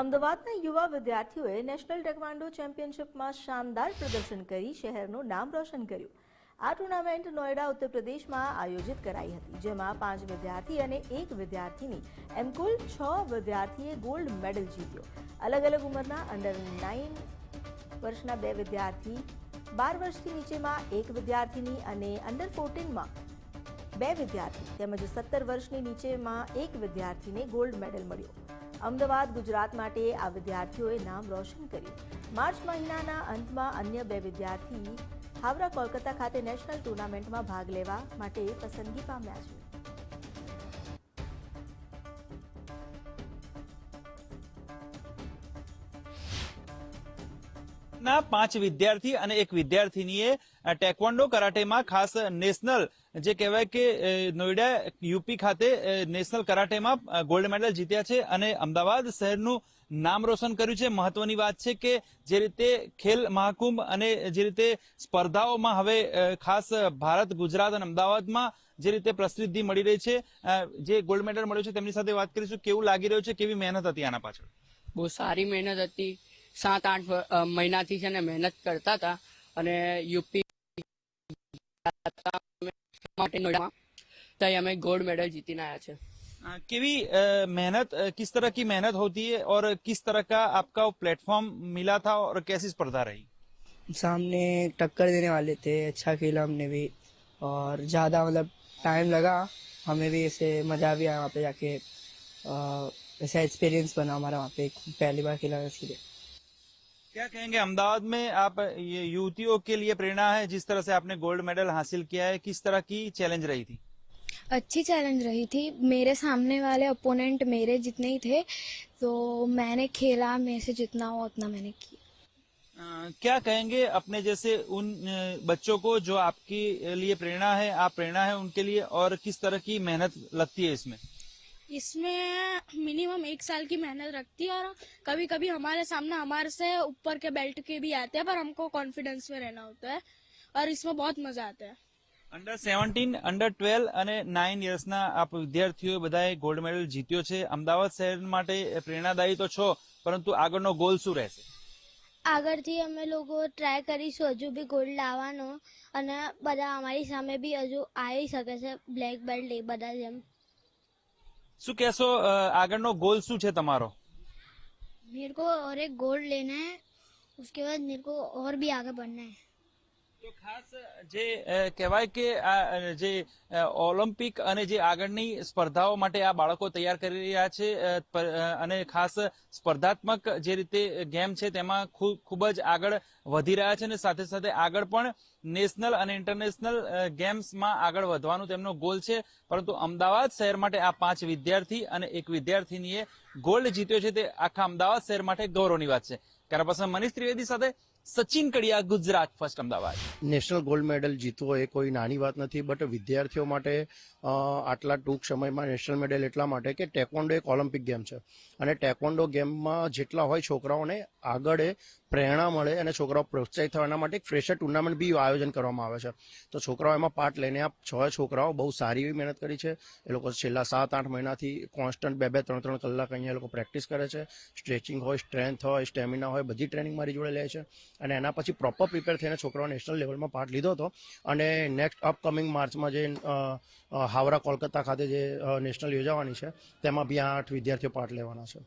અમદાવાદના યુવા વિદ્યાર્થીઓએ નેશનલ ટેકવાન્ડો ચેમ્પિયનશિપમાં શાનદાર પ્રદર્શન કરી શહેરનું નામ રોશન કર્યું. આ ટુર્નામેન્ટ નોઈડા ઉત્તર પ્રદેશમાં આયોજિત કરાઈ હતી, જેમાં પાંચ વિદ્યાર્થી અને એક વિદ્યાર્થીની એમ કુલ છ વિદ્યાર્થીએ ગોલ્ડ મેડલ જીત્યો. અલગ અલગ ઉંમરના અંડર નાઇન વર્ષના બે વિદ્યાર્થી, બાર વર્ષથી નીચેમાં એક વિદ્યાર્થીની અને અંડર ફોર્ટીનમાં બે વિદ્યાર્થી તેમજ સત્તર વર્ષની નીચેમાં એક વિદ્યાર્થીને ગોલ્ડ મેડલ મળ્યો. અમદાવાદ, ગુજરાત માટે આ વિદ્યાર્થીઓએ નામ રોશન કર્યું. માર્ચ મહિનાના અંતમાં અન્ય બે વિદ્યાર્થી હાવરા કોલકાતા ખાતે નેશનલ ટુર્નામેન્ટમાં ભાગ લેવા માટે પસંદગી પામ્યા છે. ના પાંચ વિદ્યાર્થી અને એક વિદ્યાર્થીનીએ ટેકવોન્ડો કરાટેમાં ખાસ નેશનલ, જે કહેવાય કે નોઈડા યુપી ખાતે નેશનલ કરાટેમાં ગોલ્ડ મેડલ જીત્યા છે અને અમદાવાદ શહેરનું નામ રોશન કર્યું છે. મહત્વની વાત છે કે, જે રીતે ખેલ મહાકુંભ અને જે રીતે સ્પર્ધાઓમાં હવે ખાસ ભારત, ગુજરાત અને અમદાવાદમાં જે રીતે પ્રસિદ્ધિ મળી રહી છે જે ગોલ્ડ મેડલ મળ્યો છે તેમની સાથે વાત કરીશું. કેવું લાગી રહ્યું છે? કેવી મહેનત હતી આના પાછળ? બહુ સારી મહેનત હતી. સાત આઠ વ- અ, મહિનાથી છે ને મહેનત કરતા હતા અને યુપી માટે નોઈડામાં ત્યાં અમે ગોલ્ડ મેડલ જીતીને આવ્યા છે अ, केवी अ, मेहनत अ, किस तरह की मेहनत होती है और किस तरह का आपका प्लेटफॉर्म मिला था और कैसी स्पर्धा रही सामने टक्कर देने वाले थे अच्छा खेला हमने भी और ज़्यादा मतलब टाइम लगा हमें भी ऐसे मज़ा भी आया वहाँ पे जाके अ, ऐसा एक्सपीरियंस बना हमारा वहाँ पे पहली बार खेला था इसलिए क्या कहेंगे अहमदाबाद में आप ये युवतियों के लिए प्रेरणा है जिस तरह से आपने गोल्ड मेडल हासिल किया है किस तरह की चैलेंज रही थी? अच्छी चैलेंज रही थी। मेरे सामने वाले ओपोनेंट मेरे जितने ही थे तो मैंने खेला मेरे से जितना हो उतना मैंने किया। अ, क्या कहेंगे अपने जैसे उन बच्चों को जो आपके लिए प्रेरणा है आप प्रेरणा है उनके लिए और किस तरह की मेहनत लगती है इसमें? इसमें मिनिमम एक साल की मेहनत रखती है और कभी कभी हमारे सामने हमारे से ऊपर के बेल्ट के भी आते हैं पर हमको कॉन्फिडेंस में रहना होता है और इसमें बहुत मजा आता है અંડર સેવન્ટીન અંડર ટ્વેલ્વ અને નાઇન યર્સના આપ વિદ્યાર્થીઓ બધાએ ગોલ્ડ મેડલ જીત્યો છે અમદાવાદ શહેર માટે પ્રેરણાદાયી તો છો પરંતુ આગળનો ગોલ શું રહેશે આગળથી અમે લોકો ટ્રાય કરીશું હજુ બી ગોલ્ડ લાવવાનો અને બધા અમારી સામે બી હજુ આવી શકે છે બ્લેક બેલ્ટ એ બધા જેમ શું કહેશો અ, આગળનો ગોલ શું છે તમારો मेरे को और एक गोल्ड लेना है उसके बाद मेरे को और भी आगे बढ़ना है તો જે કહેવાય કે આ જે ઓલિમ્પિક અને જે આગળની સ્પર્ધાઓ માટે આ બાળકો તૈયાર કરી રહ્યા છે અને ખાસ સ્પર્ધાત્મક જે રીતે ગેમ છે તેમાં ખૂબ જ આગળ વધી રહ્યા છે અને સાથે સાથે આગળ પણ નેશનલ અને ઇન્ટરનેશનલ ગેમ્સમાં આગળ વધવાનું તેમનો ગોલ છે. પરંતુ અમદાવાદ શહેર માટે આ પાંચ વિદ્યાર્થી અને એક વિદ્યાર્થીનીએ ગોલ્ડ જીત્યો છે તે આખા અમદાવાદ શહેર માટે ગૌરવની વાત છે. કારણ પસંદ મનીષ ત્રિવેદી સાથે Sachin Kadia, Gujarat first Ahmedabad. National gold medal જીતવો એ કોઈ નાની વાત નથી, બટ વિદ્યાર્થીઓ માટે આટલા ટૂંક સમયમાં નેશનલ મેડલ એટલા માટે કે ટેકવોન્ડો એક ઓલિમ્પિક ગેમ છે. અને ટેકવોન્ડો ગેમમાં જેટલા હોય છોકરાઓને આગળ પ્રેરણા મળે અને છોકરાઓ પ્રોત્સાહિત થાય એના માટે એક ફ્રેશર ટુર્નામેન્ટ બી આયોજન કરવામાં આવે છે. તો છોકરાઓ એમાં પાર્ટ લઈને આ છ છોકરાઓ બહુ સારી એવી મહેનત કરી છે. એ લોકો છેલ્લા સાત, આઠ મહિનાથી કોન્સ્ટન્ટ બે બે, ત્રણ ત્રણ કલાક અહીંયા એ લોકો પ્રેક્ટિસ કરે છે. સ્ટ્રેચિંગ હોય સ્ટ્રેન્થ હોય સ્ટેમિના હોય, બધી ટ્રેનિંગ મારી જોડે લે છે. અને એના પછી પ્રોપર પ્રિપેર થઈને છોકરાઓ નેશનલ લેવલમાં પાર્ટ લીધો હતો. અને નેક્સ્ટ અપકમિંગ માર્ચમાં જે હાવરા કોલકાતા ખાતે જે નેશનલ યોજાવાની છે, તેમાં બી આઠ વિદ્યાર્થીઓ પાર્ટ લેવાના છે.